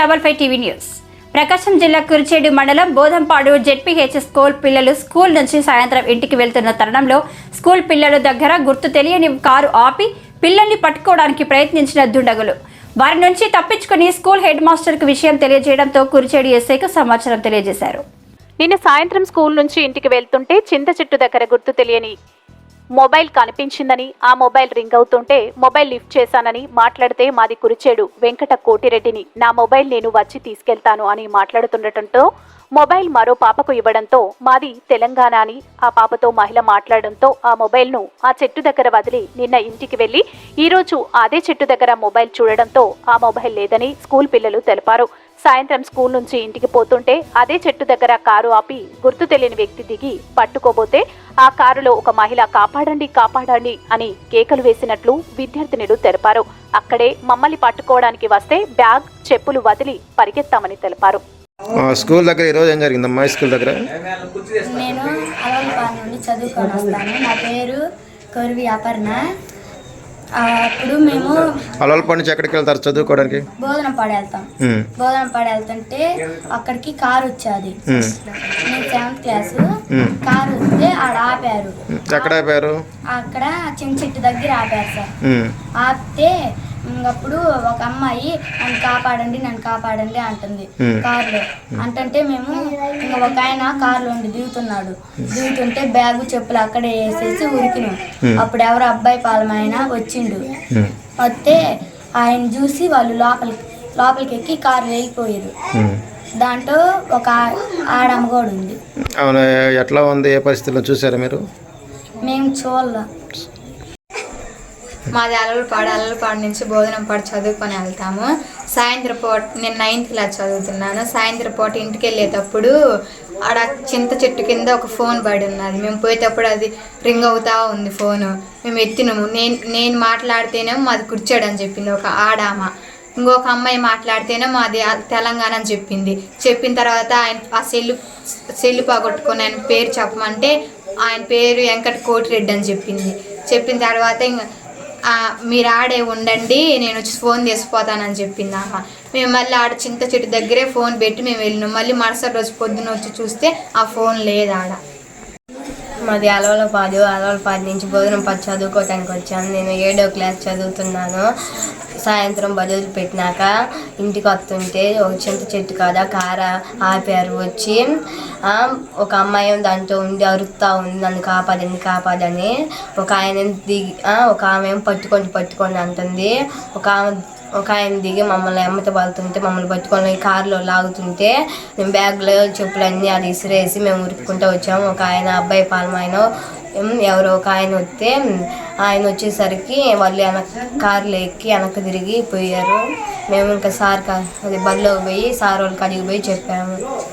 Double five TV news. Prakasam జిల్లా కురిచేడు మండలం Bodhampadu ZPH school పిల్లలు స్కూల్ నుంచి సాయంత్రం ఇంటికి వెళ్తున్న తరుణంలో స్కూల్ పిల్లల దగ్గర గుర్తు తెలియని కారు ఆపి పిల్లల్ని పట్టుకోవడానికి ప్రయత్నించిన దుండగులు. వారి నుంచి తప్పించుకుని స్కూల్ హెడ్ మాస్టర్కు విషయం తెలియజేయడంతో కురిచేడు ఎస్ఐకు సమాచారం తెలియజేశారు. నిన్న సాయంత్రం స్కూల్ నుంచి ఇంటికి వెళ్తుంటే చింత చెట్టు దగ్గర గుర్తు తెలియని మొబైల్ కనిపించిందని ఆ మొబైల్ రింగ్ అవుతుంటే మొబైల్ లిఫ్ట్ చేశానని మాట్లాడితే మాది కురిచేడు. వెంకట కోటిరెడ్డిని నా మొబైల్ నేను వచ్చి తీసుకెళ్తాను అని మాట్లాడుతుండటంతో మొబైల్ మరో పాపకు ఇవ్వడంతో మాది తెలంగాణ అని ఆ పాపతో మహిళ మాట్లాడడంతో ఆ మొబైల్ను ఆ చెట్టు దగ్గర వదిలి నిన్న ఇంటికి వెళ్ళి ఈరోజు అదే చెట్టు దగ్గర మొబైల్ చూడడంతో ఆ మొబైల్ లేదని స్కూల్ పిల్లలు తెలిపారు. సాయంత్రం స్కూల్ నుంచి ఇంటికి పోతుంటే అదే చెట్టు దగ్గర కారు ఆపి గుర్తు తెలియని వ్యక్తి దిగి పట్టుకోబోతే ఆ కారులో ఒక మహిళ కాపాడండి కాపాడండి అని కేకలు వేసినట్లు విద్యార్థినులు తెలిపారు. అక్కడే మమ్మల్ని పట్టుకోవడానికి వస్తే బ్యాగ్ చెప్పులు వదిలి పరిగెత్తామని తెలిపారు. స్కూల్ దగ్గర ఈరోజు ఏం జరిగిందమ్మా? ఈ స్కూల్ దగ్గర? నేను అలవలపాడు నుండి చదువుకొని వస్తాను. నా పేరు కొరివి అపర్ణ. అప్పుడు మేము అలవలపాడు నుంచి ఎక్కడికి వెళ్తారు చదువుకోవడానికి? బోధనపాడు వెళ్తాం. బోధనపాడు వెళ్తుంటే అక్కడికి కారు వచ్చేది. నేను సెవెంత్ క్లాసు. కారు ఆపారు. ఎక్కడ అయిపోయారు అక్కడ చిన్న చెట్టు దగ్గర ఆపారు సార్. ఆపితే ఇంకప్పుడు ఒక అమ్మాయి నన్ను కాపాడండి నన్ను కాపాడండి అంటుంది Hmm. కారులో. అంటుంటే మేము ఇంకా ఒక ఆయన కారులో ఉండి దిగుతున్నాడు. దిగుతుంటే బ్యాగు చెప్పులు అక్కడే వేసేసి ఉరికినాం. అప్పుడు ఎవరో అబ్బాయి పాలమైన వచ్చిండు. వస్తే ఆయన చూసి వాళ్ళు లోపలికి లోపలికి ఎక్కి కారు వెళ్ళిపోయారు. దాంట్లో ఒక ఆడమ్మ కూడా ఉంది అవును ఎట్లా ఉంది ఏ పరిస్థితుల్లో చూసారా మీరు? మేము చూడాల. మాది అలలపాడు అలలపాడు నుంచి బోధనంపాడు చదువుకొని వెళ్తాము. సాయంత్రం పూట నేను నైన్త్ క్లాస్ చదువుతున్నాను. సాయంత్రం పూట ఇంటికి వెళ్ళేటప్పుడు ఆడ చింత చెట్టు కింద ఒక ఫోన్ పడి ఉన్నది. మేము పోయేటప్పుడు అది రింగ్ అవుతా ఉంది ఫోను. మేము ఎత్తినాము. నేను నేను మాట్లాడితేనేమో మాది కూర్చోడు అని చెప్పింది ఒక ఆడామ. ఇంకొక అమ్మాయి మాట్లాడితేనే మాది తెలంగాణ అని చెప్పింది. చెప్పిన తర్వాత ఆయన ఆ సెల్లు సెల్లు పోగొట్టుకొని ఆయన పేరు చెప్పమంటే ఆయన పేరు వెంకట కోటిరెడ్డి అని చెప్పింది. చెప్పిన తర్వాత ఇంకా మీరు ఆడే ఉండండి నేను వచ్చి ఫోన్ తీసిపోతానని చెప్పింది అమ్మ మేము మళ్ళీ ఆడ చింత చెట్టు దగ్గరే ఫోన్ పెట్టి మేము వెళ్ళినాం. మళ్ళీ మరుసటి రోజు పొద్దున్న వచ్చి చూస్తే ఆ ఫోన్ లేదు ఆడ. మాది అలవలపాడు అలవలపాడు నుంచి భోజనంపాడు చదువుకోవటానికి వచ్చాను. నేను ఏడో క్లాస్ చదువుతున్నాను. సాయంత్రం బదులు పెట్టినాక ఇంటికి వస్తుంటే ఒక చింత చెట్టు కాదా కార ఆపారు. వచ్చి ఒక అమ్మాయి దాంట్లో ఉండి అరుస్తూ ఉంది నన్ను కాపాడండి కాపాడని ఒక ఆయన దిగి ఒక ఆమె పట్టుకొని పట్టుకొని అంటుంది. ఒక ఆమె ఒక ఆయన దిగి మమ్మల్ని అమ్మతో పడుతుంటే మమ్మల్ని పట్టుకొని కారులో లాగుతుంటే మేము బ్యాగ్లో చెప్పులన్నీ అది ఇసిరేసి మేము ఉరుక్కుంటూ వచ్చాము. ఒక ఆయన అబ్బాయి పాలమాయన ఎవరో ఒక ఆయన వస్తే ఆయన వచ్చేసరికి వాళ్ళు వెనక కారులో ఎక్కి వెనక్కి తిరిగి పోయారు. మేము ఇంకా సార్ కా- అది బరిలోకి పోయి సార్ వాళ్ళకి అడిగి పోయి చెప్పాము.